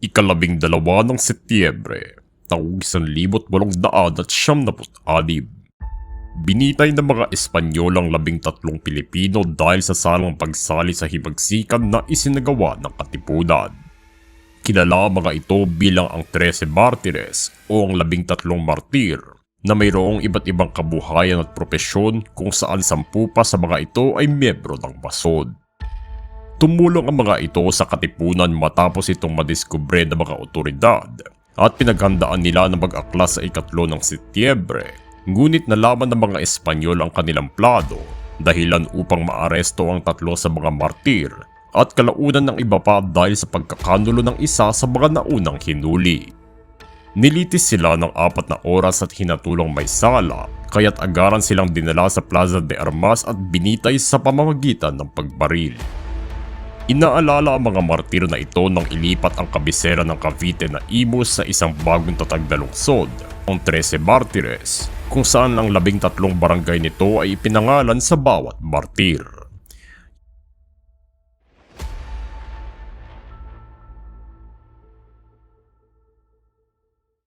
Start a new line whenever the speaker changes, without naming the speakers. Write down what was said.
ikalabing dalawa ng Setyembre, taong isang libot walong daan at siyam na anim. Binitay ng mga Espanyol ang labing tatlong Pilipino dahil sa salang pagsali sa hibagsikan na isinagawa ng katipunan. Kilala ang mga ito bilang ang Trece Martires o ang labing tatlong martir na mayroong iba't ibang kabuhayan at propesyon kung saan sampu pa sa mga ito ay miyembro ng basod. Tumulong ang mga ito sa katipunan matapos itong madiskubre ng mga otoridad at pinaghandaan nila na mag-akla sa ikatlo ng Setyembre ngunit nalaman ng mga Espanyol ang kanilang plano dahilan upang maaresto ang tatlo sa mga martir at kalaunan ng iba pa dahil sa pagkakanulo ng isa sa mga naunang hinuli. Nilitis sila ng apat na oras at hinatulong may sala, kaya't agaran silang dinala sa Plaza de Armas at binitay sa pamamagitan ng pagbaril. Inaalala ang mga martir na ito nang ilipat ang kabisera ng Cavite na Imus sa isang bagong tatag na lungsod, ang Trece Martires, kung saan ang labing tatlong barangay nito ay ipinangalan sa bawat martir.